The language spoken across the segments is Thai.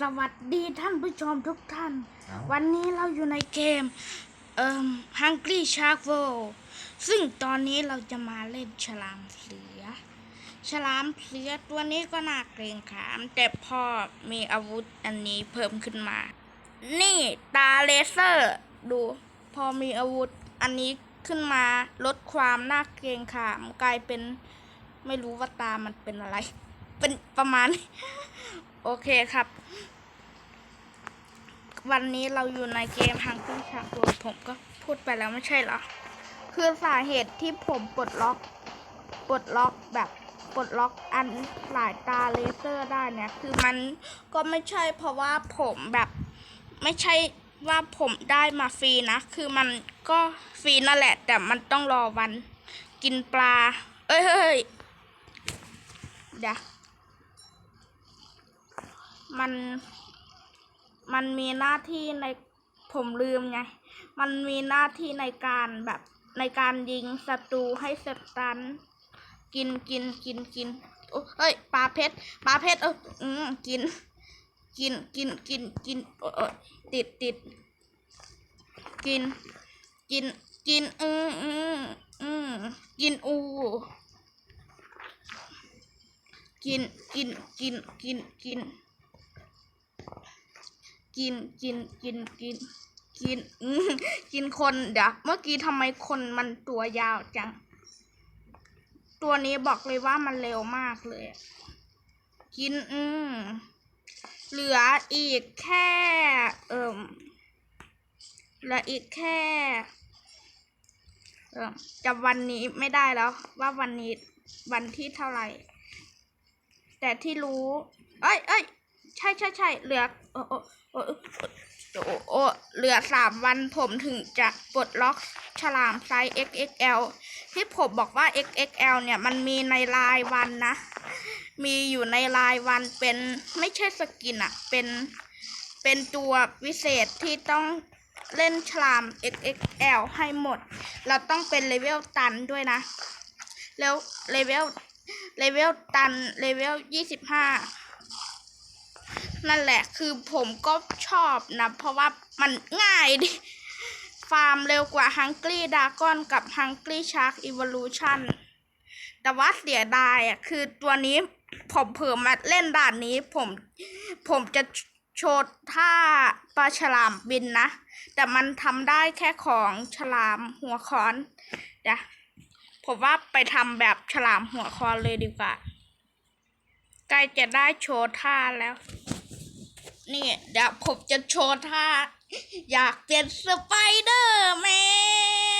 สวัสดีท่านผู้ชมทุกท่านเอ้าวันนี้เราอยู่ในเกมเอ่อ Hungry Shark World ซึ่งตอนนี้เราจะมาเล่นฉลามเสือ ฉลามเสือตัวนี้ก็น่าเกรงขาม แต่พอมีอาวุธอันนี้เพิ่มขึ้นมา นี่ตาเลเซอร์ ดู พอมีอาวุธอันนี้ขึ้นมาลดความน่าเกรงขามกลายเป็นไม่รู้ว่าตามันเป็นอะไร เป็นประมาณ โอเคครับ วันนี้เราอยู่ในเกมฮังกี้ชาโดผมก็พูดไปแล้วไม่ใช่เหรอ คือสาเหตุที่ผมปลดล็อก ปลดล็อกแบบปลดล็อกอันหลายตาเลเซอร์ได้เนี่ยคือมันก็ไม่ใช่เพราะว่าผมแบบไม่ใช่ว่าผมได้มาฟรีนะ คือมันก็ฟรีนั่นแหละ แต่มันต้องรอวันกินปลา เอ้ยเฮ้ยเดี๋ยว มันมันมีหน้าที่ในผมลืมไง มันมีหน้าที่ในการแบบในการยิงศัตรูให้สตัน กินกินกินกินโอ้เฮ้ยปลาเพชรปลาเพชรเอออืมกิน กินกินกินกินโอ้เออติดติดกิน กินกินอืมอืมอืมกินอูกินกินกินกินกิน กินกินกินกินกินอืมกินคนเดี๋ยวเมื่อกี้ทำไมคนมันตัวยาวจัง ตัวนี้บอกเลยว่ามันเร็วมากเลย กินอืมเหลืออีกแค่ เอิ่มเหลืออีกแค่ เออจำวันนี้ไม่ได้แล้ว ว่าวันนี้วันที่เท่าไหร่ แต่ที่รู้ เอ้ยเอ้ยใช่ใช่ใช่เหลือโอ้โอ้ โอ้โอ้เหลือสามวันผมถึงจะปลดล็อกฉลามไซส์ XXL ที่ผมบอกว่า XXL เนี่ยมันมีในรายวันนะ มีอยู่ในรายวันเป็นไม่ใช่สกินอะเป็นเป็นตัววิเศษที่ต้องเล่นฉลาม XXL ให้หมด เราต้องเป็นเลเวลตันด้วยนะ แล้วเลเวลเลเวลตันเลเวลยี่สิบห้า นั่นแหละคือผมก็ชอบนะ เพราะว่ามันง่ายดิ ฟาร์มเร็วกว่า Hungry Dragon กับ Hungry Shark Evolution แต่ว่าเสียดายอะคือตัวนี้ผมเพิ่มมาเล่นด่านนี้ผมผมจะโชว์ท่าปลาฉลามบินนะ แต่มันทำได้แค่ของฉลามหัวคอนเดี๋ยวผมว่าไปทำแบบฉลามหัวคอนเลยดีกว่า ใกล้จะได้โชว์ท่าแล้ว นี่เดี๋ยวผมจะโชว์ท่า อยากเป็นสไปเดอร์แม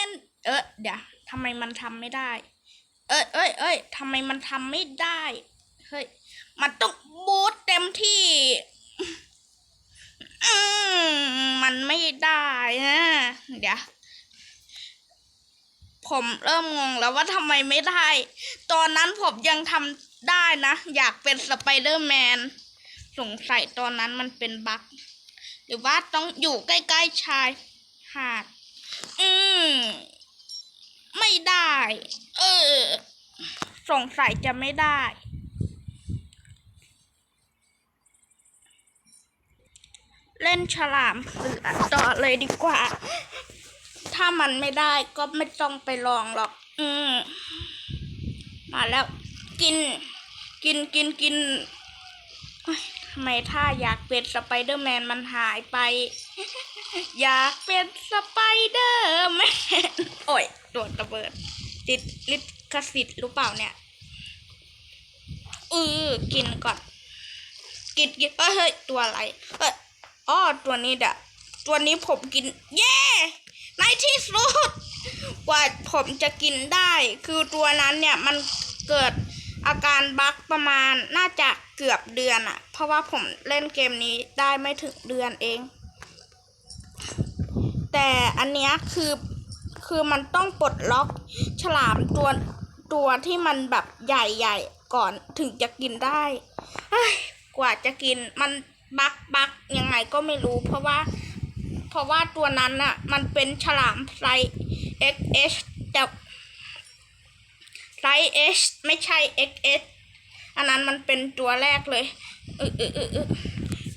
น เออเดี๋ยวทำไมมันทำไม่ได้ เอ้ยเอ้ยเอ้ยทำไมมันทำไม่ได้ เฮ้ย มันต้องบูทเต็มที่ อืมมันไม่ได้นะ เดี๋ยวผมเริ่มงงแล้วว่าทำไมไม่ได้ ตอนนั้นผมยังทำได้นะ อยากเป็นสไปเดอร์แมน สงสัยตอนนั้นมันเป็นบั๊กหรือว่าต้องอยู่ใกล้ๆชายหาด อืม ไม่ได้ เออ สงสัยจะไม่ได้ เล่นฉลามเสือต่อเลยดีกว่า ถ้ามันไม่ได้ก็ไม่ต้องไปลองหรอก อืม มาแล้ว กิน กินกินกินำไมถ้าอยากเป็นสไปเดอร์แมนมันหายไป อยากเป็นสไปเดอร์แมน โอ้ยโดนระเบิด ติดลิขสิทธิ์หรือเปล่าเนี่ยเออกินก่อน กินกินเอ้ยเฮ้ยตัวอะไรเอยอ๋อตัวนี้เด้อตัวนี้ผมกิน เย้ในที่สุดกว่าผมจะกินได้ คือตัวนั้นเนี่ยมันเกิด อาการบั๊กประมาณน่าจะเกือบเดือนอะเพราะว่าผมเล่นเกมนี้ได้ไม่ถึงเดือนเอง แต่อันเนี้ยคือคือมันต้องปลดล็อกฉลามตัวตัวที่มันแบบใหญ่ๆก่อนถึงจะกินได้ กว่าจะกินมันบักบักยังไงก็ไม่รู้ เพราะว่า เพราะว่าตัวนั้นน่ะมันเป็นฉลามไซส์ XS แต่ ไซส์ S ไม่ใช่ XS อันนั้นมันเป็นตัวแรกเลยเออเออเออเออ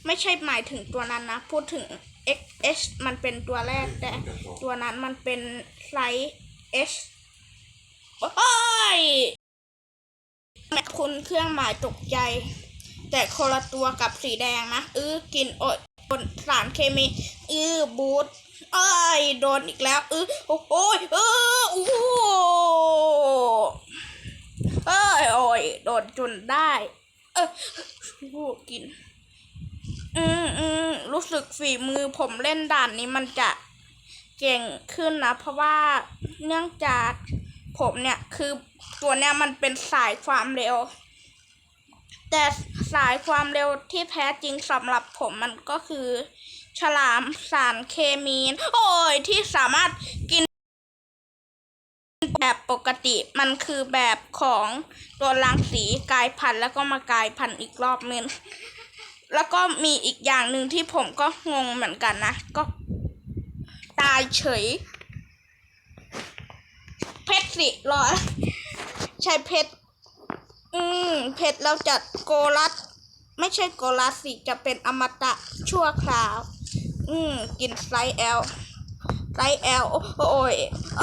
ไม่ใช่หมายถึงตัวนั้นนะ พูดถึง XS มันเป็นตัวแรกแต่ ตัวนั้นมันเป็นไซส์ S โอ้ยแม่คุณเครื่องหมายตกใจ แต่คนละตัวกับสีแดงนะอื้อกินอดโดนสารเคมีอื้อบูทเอ้ยโดนอีกแล้วอื้อโอ้ยเออโอ้ เอ้ยโอ้ยโดนจนได้ เออโอ้กิน อืมอืมรู้สึกฝีมือผมเล่นด่านนี้มันจะเก่งขึ้นนะ เพราะว่าเนื่องจากผมเนี่ยคือตัวเนี้ยมันเป็นสายความเร็ว แต่สายความเร็วที่แท้จริงสำหรับผมมันก็คือ ฉลามสารเคมีนโอ้ยที่สามารถกิน แบบปกติมันคือแบบของตัวรังสีกลายพันธุ์แล้วก็มากลายพันธุ์อีกรอบนึงแล้วก็มีอีกอย่างหนึ่งที่ผมก็งงเหมือนกันนะ ก็ ตายเฉย เพชรสิรอใช่เพชรอืมเพชรแล้วจะโกลัสไม่ใช่โกลัสสิจะเป็นอมตะชั่วคราว อืม กินไซส์แอล ไซแอลโอ้ยเอ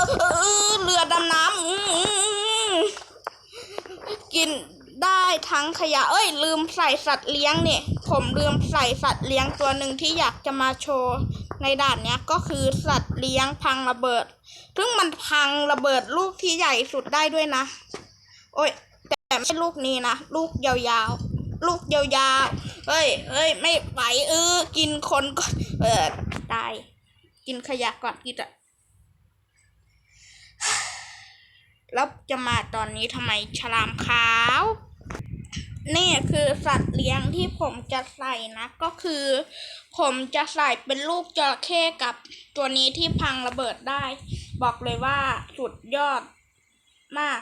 อเรือดำน้ำกินได้ทั้งขยะ เอ้ย ลืมใส่สัตว์เลี้ยงเนี่ย ผมลืมใส่สัตว์เลี้ยงตัวหนึ่งที่อยากจะมาโชว์ในด่านเนี้ยก็คือสัตว์เลี้ยงพังระเบิด ซึ่งมันพังระเบิดลูกที่ใหญ่สุดได้ด้วยนะ โอ้ย แต่ไม่ใช่ลูกนี้นะ ลูกยาวๆ ลูกยาวๆ เฮ้ยเฮ้ย ไม่ไหวเออ กินคนก่อนเออตาย กินขยะก่อนกินอะแล้วจะมาตอนนี้ทำไมฉลามขาว นี่คือสัตว์เลี้ยงที่ผมจะใส่นะ ก็คือ ผมจะใส่เป็นลูกจระเข้กับตัวนี้ที่พังระเบิดได้ บอกเลยว่าสุดยอดมาก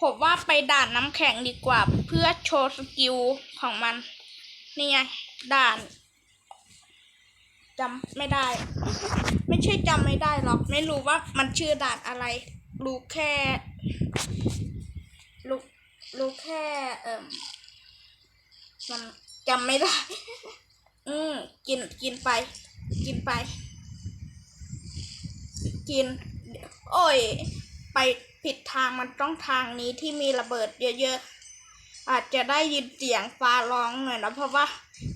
ผมว่าไปด่านน้ำแข็งดีกว่าเพื่อโชว์สกิลของมัน นี่ไง ด่าน จำไม่ได้ ไม่ใช่จำไม่ได้หรอก ไม่รู้ว่ามันชื่อด่านอะไร รู้แค่รู้รู้แค่เอ่มมันจำไม่ได้ อืมกินกินไป กินไป กิน โอ้ย ไปผิดทางมันต้องทางนี้ที่มีระเบิดเยอะๆ อาจจะได้ยินเสียงฟ้าร้องหน่อยนะเพราะว่า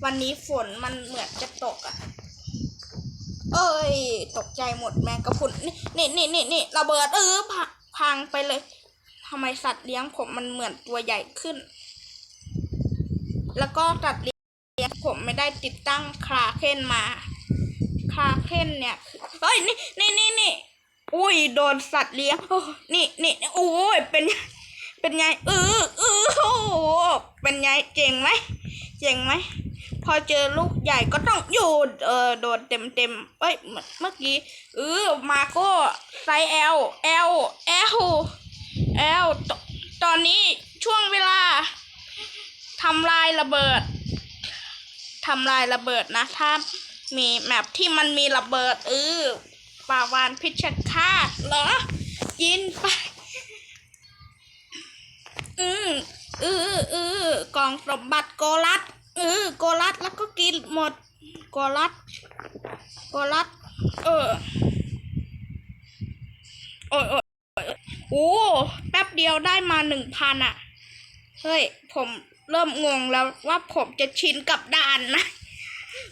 วันนี้ฝนมันเหมือนจะตกอะ่ะ เอ้ย ตกใจหมดแมงกะพุนนี่นี่นี่นี่ระเบิดเออพังไปเลยทำไมสัตว์เลี้ยงผมมันเหมือนตัวใหญ่ขึ้น แล้วก็สัตว์เลี้ยงผมไม่ได้ติดตั้งคลาเคนมา คลาเคนเนี่ย เฮ้ย นี่นี่นี่นี่อุ้ย โดนสัตว์เลี้ยงโอ้นี่นี่โอ้ย เป็น เป็นไง เออเออโอ้เป็นไง เจ๋งไหม เจ๋งไหม พอเจอลูกใหญ่ก็ต้องโยนเออโดนเต็มเต็มเอ้ยเมื่อกี้เออมาโก้ไซส์ L L L L ตตอนนี้ช่วงเวลาทำลายระเบิดทำลายระเบิดนะถ้ามีแมปที่มันมีระเบิดเออปาวานพิชคาตเหรอกินไปอืมเออเออกล่องสมบัติโกลัด เออโกลัดแล้วก็กินหมดโกลัดโกลัด เออโอ้ยโอ้ยโอ้ยโอ้แป๊บเดียวได้มาหนึ่งพันอะเฮ้ย ผมเริ่มงงแล้วว่าผมจะชินกับด่านนะ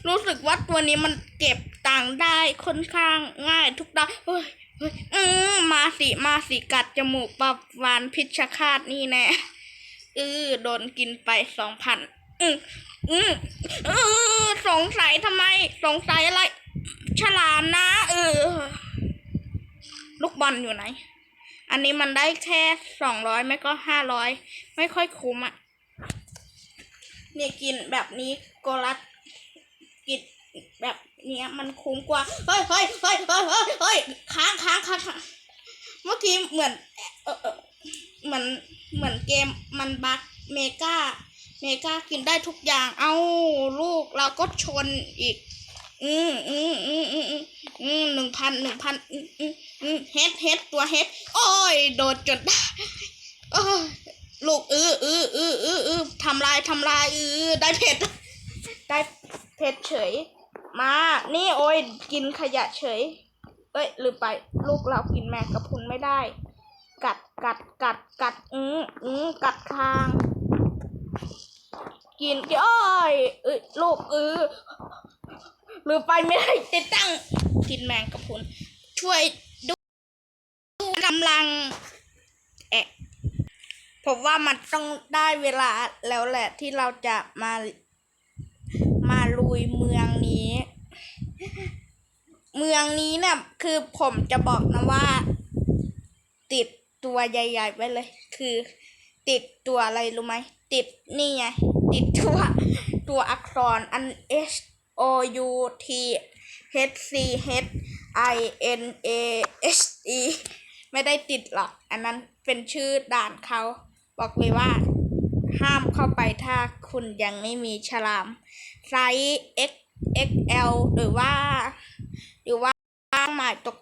รู้สึกว่าตัวนี้มันเก็บตังค์ได้ค่อนข้างง่ายทุกด่านเฮ้ยเฮ้ยอืมมาสิมาสิกัดจมูกปลาวานพิชคาตนี่แน่เออโดนกินไปสองพัน อืมอืมเออสงสัยทำไม สงสัยอะไร ฉลามนะ เออ ลูกบอลอยู่ไหน อันนี้มันได้แค่สองร้อยไม่ก็ห้าร้อยไม่ค่อยคุ้มอะ่ะเนี่ยกินแบบนี้โกรัสกินแบบเนี้ยมันคุ้มกว่า เฮ้ยเฮ้ยเฮ้ยเฮ้ยเฮ้ยเฮ้ยค้างค้างค้างค้างเมื่อกี้เหมือน เออเออเหมือนเหมือนเกมมันบักเมกา เมกากินได้ทุกอย่าง เอ้าลูกเราก็ชนอีก อืมอืมอืมอืมอืมหนึ่งพันหนึ่งพันอืมอืมอืมเฮ็ดเฮ็ดตัวเฮ็ดโอ้ย โดนจนได้โอ้ยลูกเออเออเออเออเออทำลายทำลายเออได้เผ็ด ได้เพชรเฉย มา นี่โอ้ยกินขยะเฉย เอ้ยลืมไปลูกเรากินแมงกะพุนไม่ได้ กัดกัดกัดกัดอืมอืมกัดคาง กินโอ้ยเอ้ยลูกเออลืมไปไม่ได้ติดตั้งกินแมงกะพรุนช่วยดูดูกำลังแอะผมว่ามันต้องได้เวลาแล้วแหละที่เราจะมามาลุยเมืองนี้ เมืองนี้เนี่ยคือผมจะบอกนะว่า ติดตัวใหญ่ ๆ ไว้เลย คือ ติดตัวอะไรรู้ไหมติดนี่ไง ติดตัวตัวอักษรอัน H O U T H C H I N A S E ไม่ได้ติดหรอก อันนั้นเป็นชื่อด่านเขา บอกเลยว่า ห้ามเข้าไปถ้าคุณยังไม่มีฉลามไซส์ X XL หรือว่า หรือว่าหมายตก